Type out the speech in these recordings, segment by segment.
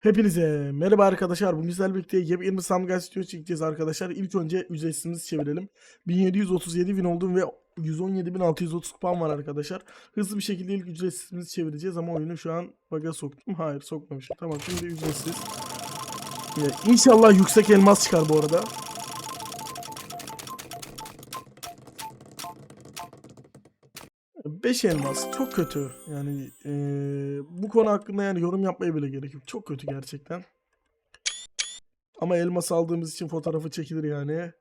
Hepinize merhaba arkadaşlar. Bugün sizlerle birlikte yepyeni Samgal Studio çekeceğiz arkadaşlar. İlk önce ücretsiz çevirelim. 1737 win oldum ve 117.630 kupam var arkadaşlar. Hızlı bir şekilde ilk ücretsiz çevireceğiz ama oyunu şu an bug'a soktum. Hayır sokmamışım. Tamam şimdi ücretsiz. Ee, İnşallah yüksek elmas çıkar bu arada. Beş elmas çok kötü. Yani eee, bu konu hakkında yani yorum yapmaya bile gerek yok. Çok kötü gerçekten. Ama elmas aldığımız için fotoğrafı çekilir yani.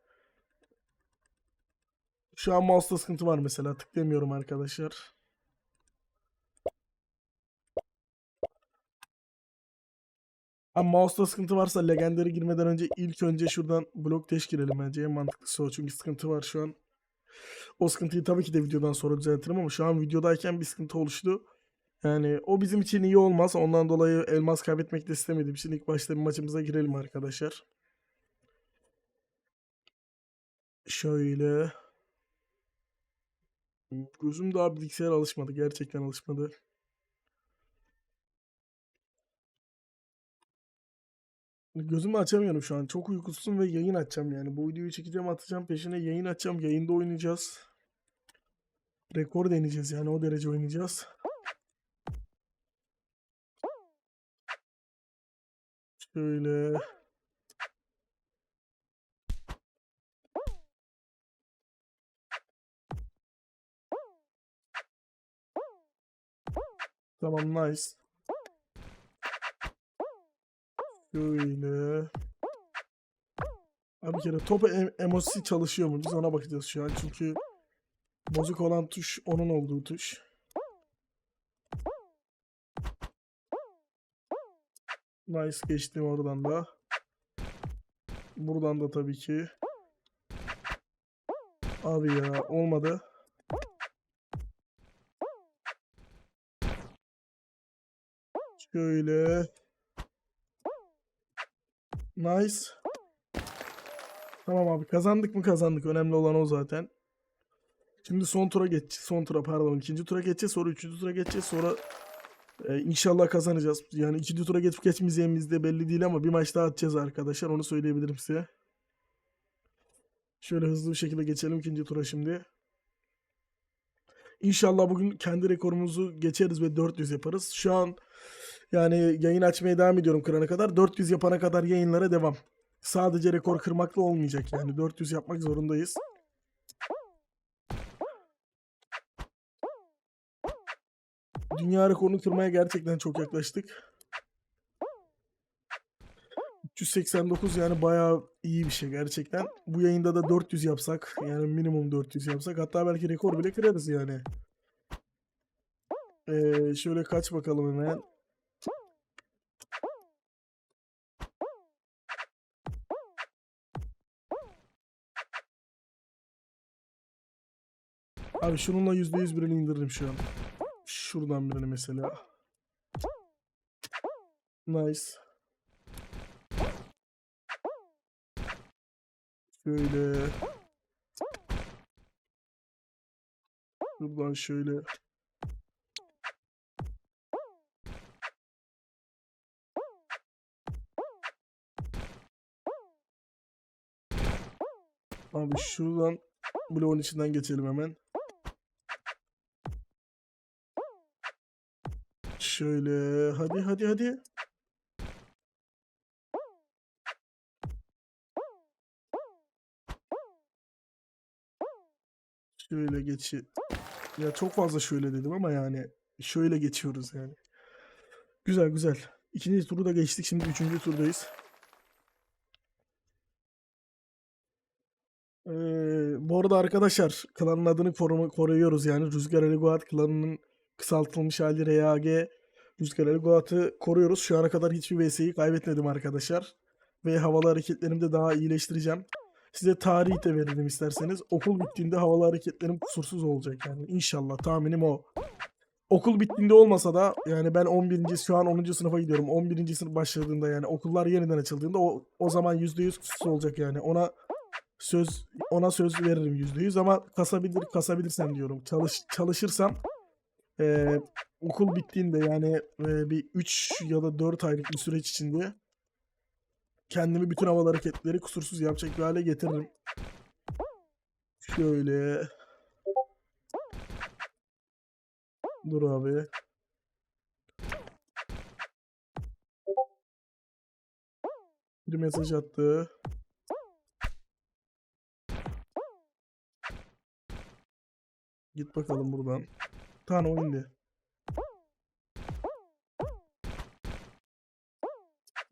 Şu an mouse'da sıkıntı var mesela. Tıklayamıyorum arkadaşlar. Ama mouse'da sıkıntı varsa legendary girmeden önce ilk önce şuradan blok dash girelim bence. En mantıklısı o. Çünkü sıkıntı var şu an. O sıkıntıyı tabii ki de videodan sonra düzeltirim ama şu an videodayken bir sıkıntı oluştu. Yani o bizim için iyi olmaz. Ondan dolayı elmas kaybetmek de istemedim. Şimdi ilk başta bir maçımıza girelim arkadaşlar. Şöyle. Gözüm daha bilgisayara alışmadı. Gerçekten alışmadı. Gözümü açamıyorum şu an. Çok uykusuzum ve yayın açacağım yani. Bu videoyu çekeceğim atacağım. Peşine yayın açacağım. Yayında oynayacağız. Rekor deneyeceğiz yani o derece oynayacağız. Şöyle. Tamam nice. Şöyle. Abi kere top em emojisi çalışıyor mu? Biz ona bakacağız şu an çünkü bozuk olan tuş onun olduğu tuş. Nice geçtim oradan da. Buradan da tabii ki. Abi ya olmadı. Şöyle. Nice. Tamam abi kazandık mı kazandık. Önemli olan o zaten. Şimdi son tura geç, son tura pardon ikinci tura geçeceğiz sonra üçüncü tura geçeceğiz sonra e, inşallah kazanacağız. Yani ikinci tura geçip geçmeyeceğimiz de belli değil ama bir maç daha atacağız arkadaşlar onu söyleyebilirim size. Şöyle hızlı bir şekilde geçelim ikinci tura şimdi. İnşallah bugün kendi rekorumuzu geçeriz ve 400 yaparız. Şu an yani yayın açmaya devam ediyorum kırana kadar. 400 yapana kadar yayınlara devam. Sadece rekor kırmakla olmayacak yani 400 yapmak zorundayız. Dünya rekorunu kırmaya gerçekten çok yaklaştık. 389 yani bayağı iyi bir şey gerçekten. Bu yayında da 400 yapsak yani minimum 400 yapsak hatta belki rekor bile kırarız yani. Ee, şöyle kaç bakalım hemen. Abi şununla %100 birini indiririm şu an. Şuradan birini mesela. Nice. Şöyle. Buradan şöyle. Abi şuradan bloğun içinden geçelim hemen. Şöyle hadi hadi hadi. Şöyle geçi. Ya çok fazla şöyle dedim ama yani şöyle geçiyoruz yani. Güzel güzel. İkinci turu da geçtik. Şimdi üçüncü turdayız. Ee, bu arada arkadaşlar klanın adını korumu, koruyoruz yani. Rüzgar Ali Goat klanının kısaltılmış hali RAG Rüzgar Ali Goat'ı koruyoruz. Şu ana kadar hiçbir VS'yi kaybetmedim arkadaşlar. Ve havalı hareketlerimi de daha iyileştireceğim. Size tarih de verelim isterseniz. Okul bittiğinde havalı hareketlerim kusursuz olacak yani. İnşallah tahminim o. Okul bittiğinde olmasa da yani ben 11. şu an 10. sınıfa gidiyorum. 11. sınıf başladığında yani okullar yeniden açıldığında o, o zaman %100 kusursuz olacak yani. Ona söz ona söz veririm %100 ama kasabilir kasabilirsem diyorum. Çalış çalışırsam Ee, okul bittiğinde yani e, bir 3 ya da 4 aylık bir süreç içinde kendimi bütün havalı hareketleri kusursuz yapacak bir hale getiririm. Şöyle. Dur abi. Bir mesaj attı. Git bakalım buradan. Tane o indi.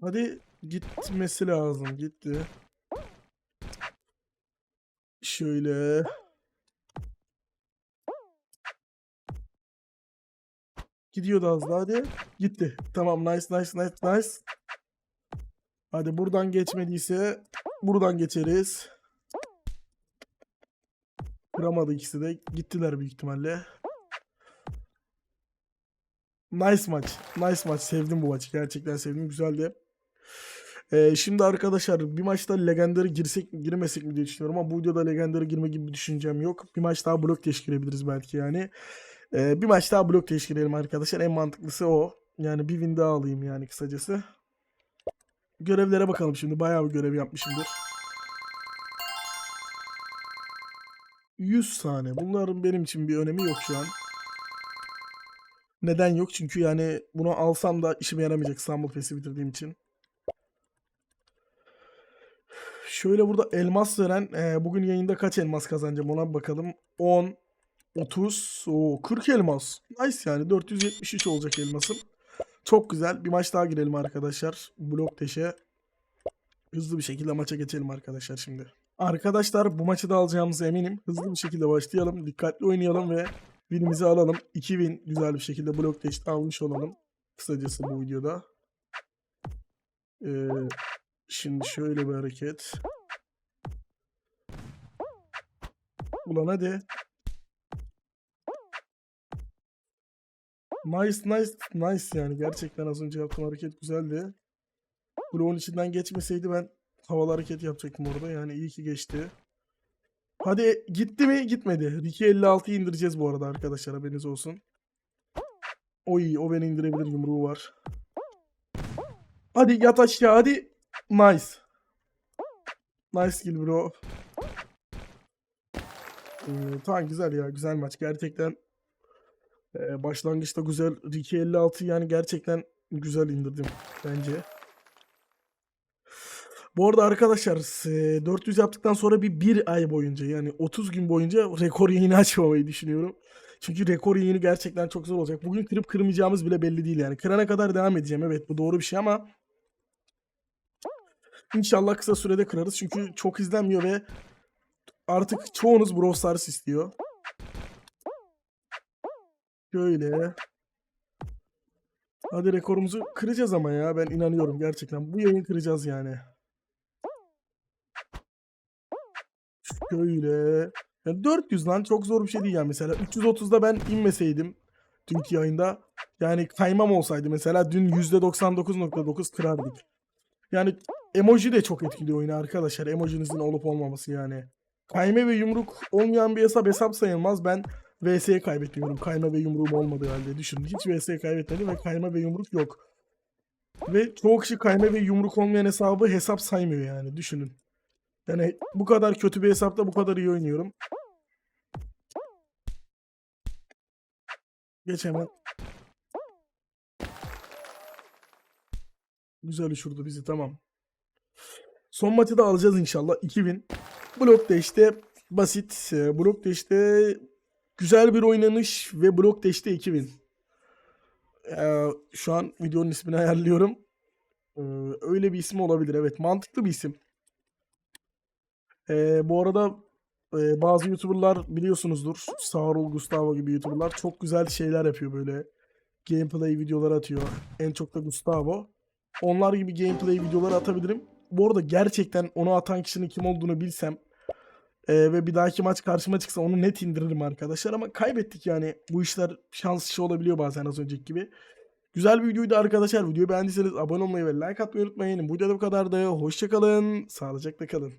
Hadi gitmesi lazım. Gitti. Şöyle. Gidiyordu az daha hadi. Gitti. Tamam nice nice nice nice. Hadi buradan geçmediyse buradan geçeriz. Kıramadı ikisi de. Gittiler büyük ihtimalle. Nice maç. Nice maç. Sevdim bu maçı. Gerçekten sevdim. Güzeldi. Ee, şimdi arkadaşlar bir maçta Legendar'a girsek mi girmesek mi diye düşünüyorum ama bu videoda Legendar'a girme gibi bir düşüncem yok. Bir maç daha blok teşkil edebiliriz belki yani. Ee, bir maç daha blok teşkil edelim arkadaşlar. En mantıklısı o. Yani bir win daha alayım yani kısacası. Görevlere bakalım şimdi. Bayağı bir görev yapmışımdır. 100 tane. Bunların benim için bir önemi yok şu an. Neden yok? Çünkü yani bunu alsam da işime yaramayacak İstanbul Fest'i bitirdiğim için. Şöyle burada elmas veren e, bugün yayında kaç elmas kazanacağım ona bakalım. 10, 30, o 40 elmas. Nice yani 473 olacak elmasım. Çok güzel. Bir maç daha girelim arkadaşlar. Blok teşe. Hızlı bir şekilde maça geçelim arkadaşlar şimdi. Arkadaşlar bu maçı da alacağımıza eminim. Hızlı bir şekilde başlayalım. Dikkatli oynayalım ve winimizi alalım. 2000 güzel bir şekilde blok teşte almış olalım. Kısacası bu videoda. Ee, şimdi şöyle bir hareket. Ulan hadi. Nice nice nice yani gerçekten az önce yaptığım hareket güzeldi. Bloğun içinden geçmeseydi ben havalı hareket yapacaktım orada yani iyi ki geçti. Hadi gitti mi? Gitmedi. Ricky 56'yı indireceğiz bu arada arkadaşlar haberiniz olsun. Oy o beni indirebilir yumruğu var. Hadi yat aşağı hadi. Nice. Nice kill bro. Ee, tamam güzel ya güzel maç gerçekten ee, başlangıçta güzel Ricky 56 yani gerçekten güzel indirdim bence. Bu arada arkadaşlar e, 400 yaptıktan sonra bir bir ay boyunca yani 30 gün boyunca rekor yayını açmamayı düşünüyorum. Çünkü rekor yayını gerçekten çok zor olacak. Bugün kırıp kırmayacağımız bile belli değil yani. Kırana kadar devam edeceğim. Evet bu doğru bir şey ama İnşallah kısa sürede kırarız. Çünkü çok izlenmiyor ve artık çoğunuz Brawl Stars istiyor. Şöyle. Hadi rekorumuzu kıracağız ama ya. Ben inanıyorum gerçekten. Bu yayın kıracağız yani. Şöyle. Yani 400 lan çok zor bir şey değil yani. Mesela 330'da ben inmeseydim dünkü yayında yani kaymam olsaydı mesela dün %99.9 kırardık. Yani emoji de çok etkiliyor oyunu arkadaşlar. Emojinizin olup olmaması yani. Kayme ve yumruk olmayan bir hesap hesap sayılmaz. Ben VS'ye kaybetmiyorum. Kayma ve yumruğum olmadığı halde. Düşünün. Hiç VS'ye kaybetmedim ve kayma ve yumruk yok. Ve çoğu kişi kayma ve yumruk olmayan hesabı hesap saymıyor yani. Düşünün. Yani bu kadar kötü bir hesapta bu kadar iyi oynuyorum. Geç hemen. Güzel uçurdu bizi tamam. Son maçı da alacağız inşallah. 2000. Blok işte basit. e, Blok işte güzel bir oynanış ve blok işte 2000. Ee, şu an videonun ismini ayarlıyorum. Ee, öyle bir isim olabilir. Evet mantıklı bir isim. Ee, bu arada e, bazı YouTuber'lar biliyorsunuzdur. Saurul Gustavo gibi YouTuber'lar çok güzel şeyler yapıyor böyle. Gameplay videoları atıyor. En çok da Gustavo. Onlar gibi gameplay videoları atabilirim. Bu arada gerçekten onu atan kişinin kim olduğunu bilsem e, ve bir dahaki maç karşıma çıksa onu net indiririm arkadaşlar ama kaybettik yani. Bu işler şans işi olabiliyor bazen az önceki gibi. Güzel bir videoydu arkadaşlar. Videoyu beğendiyseniz abone olmayı ve like atmayı unutmayın. Bu videoda bu kadardı. Hoşçakalın. Sağlıcakla kalın.